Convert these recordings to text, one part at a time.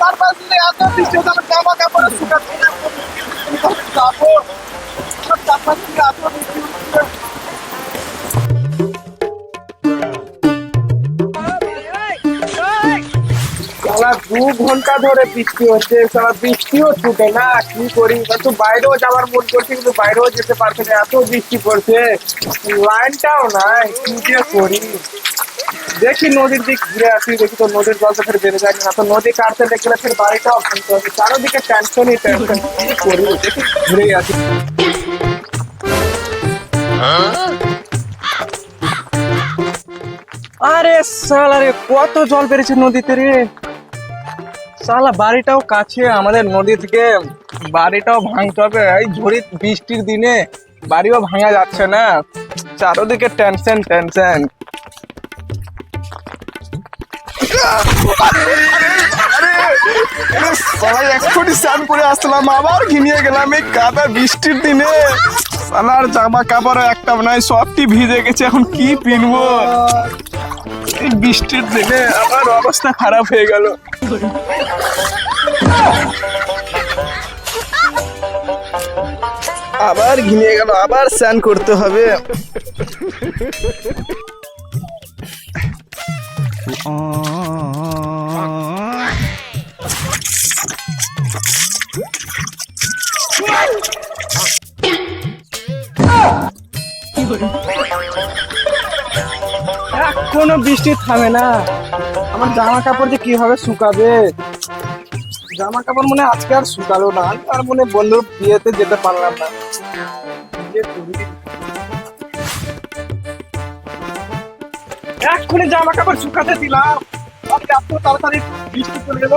তার এত বৃষ্টি হচ্ছে আমার জামা কাপড় দু ঘণ্টা ধরে বৃষ্টি হচ্ছে সারা বৃষ্টিও ছুটে না, কি করি? একটু বাইরেও যাওয়ার মন করছে, কিন্তু বাইরেও যেতে পারছে না, এত বৃষ্টি পড়ছে। লাইনটাও নাই, কি করি? দেখি নদীর দিক ঘুরে আসি, দেখি তো নদীর জল তো ফের বেড়ে যায় না তো নদী কাটতে দেখলে ফের বাড়িটাও ভাঙতে হবে চারোদিকে টেনশনই টেনশন কি করি দেখি ঘুরে আসি। আরে সালা রে, কত জল বেড়েছে নদীতে রে। সালা বাড়িটাও কাছে, আমাদের নদী থেকে বাড়িটাও ভাঙতে হবে। এই ঝড়ি বৃষ্টির দিনে বাড়িও ভাঙা যাচ্ছে না। চারোদিকে টেনশন টেনশন সবাই এক্ষুনি স্নান করে আসলাম, আবার ঘিমিয়ে গেলাম। এই কাদা বৃষ্টির দিনে। সালার জামা কাপড় একটা নাই, সবটি ভিজে গেছে, এখন কি পিনবো? এই বৃষ্টির দিনে আমার অবস্থা খারাপ হয়ে গেল। আবার ঘিমিয়ে গেল, আবার স্নান করতে হবে। কোনো বৃষ্টি থামে না। আমার জামা কাপড় যে কীভাবে শুকাবে? জামা কাপড় মনে আজকে আর শুকালো না। আর মনে বন্ধুর বিয়েতে যেতে পারলাম না। এক্ষুনি জামা কাপড় শুকাতে দিলাম। এত তাড়াতাড়ি বৃষ্টি চলে গেল।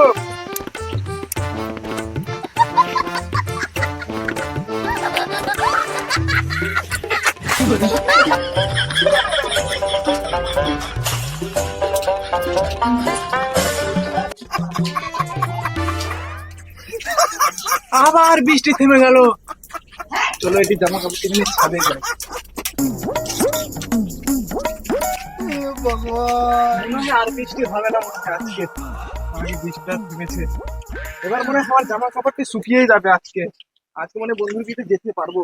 আবার বৃষ্টি থেমে গেল। চলো এটি জামা কাপড় কিনে ছাদে মনে আর বৃষ্টি হবে না মনে আজকে। অনেক বৃষ্টিটা থেমেছে। এবার মনে হয় আমার জামা কাপড়টি শুকিয়েই যাবে আজকে। আজকে মনে হয় বন্ধুর বিয়েতে যেতে পারব।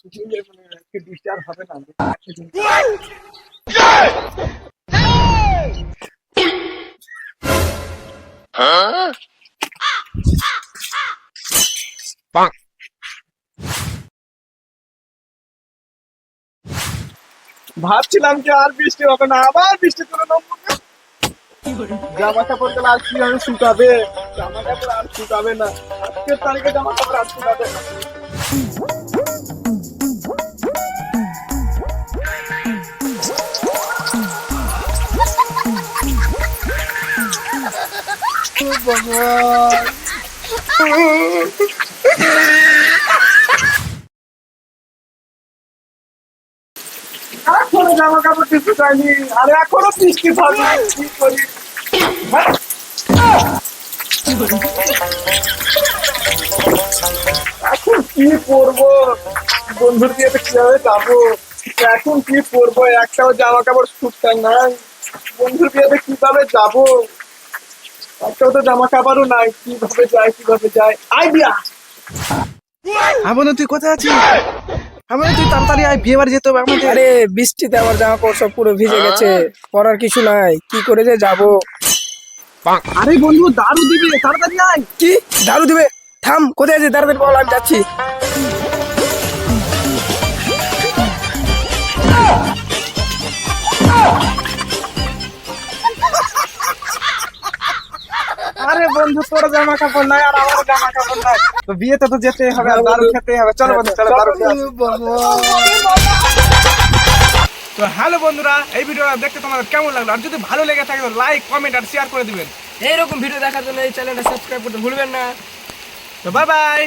শুকিয়ে যাবে মানে আজকে বৃষ্টি আর হবে না। আজকে ভাবছিলাম যে আর বৃষ্টি হবে না আবার বৃষ্টি করে নামবো জামা কাপড়গুলো আর কীভাবে শুকাবে? জামা কাপড় আর শুকাবে না। আজকের তারিখে জামা কাপড় আর শুকাবে না। এখনও জামা কাপড় শুকায়নি আর এখনও বৃষ্টি থাকবে কি করি? এখন কি পরবো? বন্ধুর বিয়েতে কীভাবে যাব? এখন কি পরবো? একটাও জামা কাপড় শুকতে নাই। বন্ধুর বিয়েতে কীভাবে যাব? একটাও তো জামা কাপড়ও নাই। কীভাবে যায় কীভাবে যায়? আইডিয়া! আমার তুই কোথায় আছিস? আমার তুই তাড়াতাড়ি আয় বিয়ে বাড়ি যেতে হবে আমাদের। আরে বৃষ্টিতে আমার জামা কাপড় সব পুরো ভিজে গেছে পরার কিছু নাই কি করে যে যাব? আরে বন্ধু দারু দিবে তাড়াতাড়ি আয়। কি? দারু দিবে? থাম কোথায় আছে তাড়াতাড়ি বল আমি যাচ্ছি। বন্ধু তোর জামা কাপড় নাই আর আমার জামা কাপড় নাই। তো বিয়েতে তো যেতেই হবে আর দারু খেতেই হবে। চলো বন্ধু চলো দারু তো হ্যালো বন্ধুরা এই ভিডিওটা দেখতে তোমাদের কেমন লাগল? আর যদি ভালো লেগে থাকে তো লাইক কমেন্ট আর শেয়ার করে দিবেন। এইরকম ভিডিও দেখার জন্য এই চ্যানেলটা সাবস্ক্রাইব করতে ভুলবেন না। তো বাই বাই